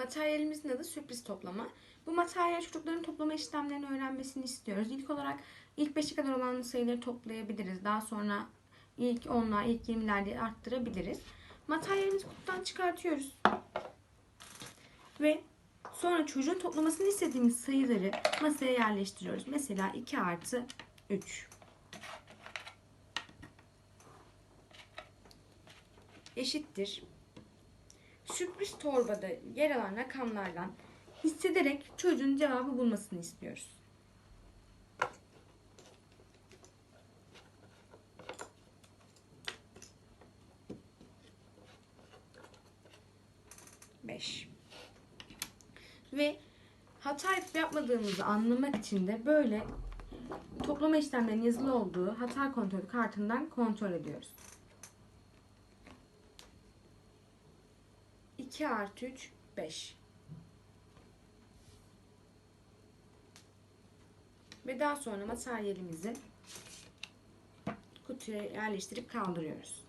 Materyalimizin adı sürpriz toplama. Bu materyal çocukların toplama işlemlerini öğrenmesini istiyoruz. İlk olarak ilk 5'e kadar olan sayıları toplayabiliriz. Daha sonra ilk 10'lar, ilk 20'ler diye arttırabiliriz. Materyalimizi kutudan çıkartıyoruz. Ve sonra çocuğun toplamasını istediğimiz sayıları masaya yerleştiriyoruz. Mesela 2 artı 3. Eşittir. Sürpriz torbada yer alan rakamlardan hissederek çocuğun cevabı bulmasını istiyoruz. Beş. Ve hata yapmadığımızı anlamak için de böyle toplama işlemlerinin yazılı olduğu hata kontrol kartından kontrol ediyoruz. 2 artı 3 5. Ve daha sonra materyalimizi kutuya yerleştirip kaldırıyoruz.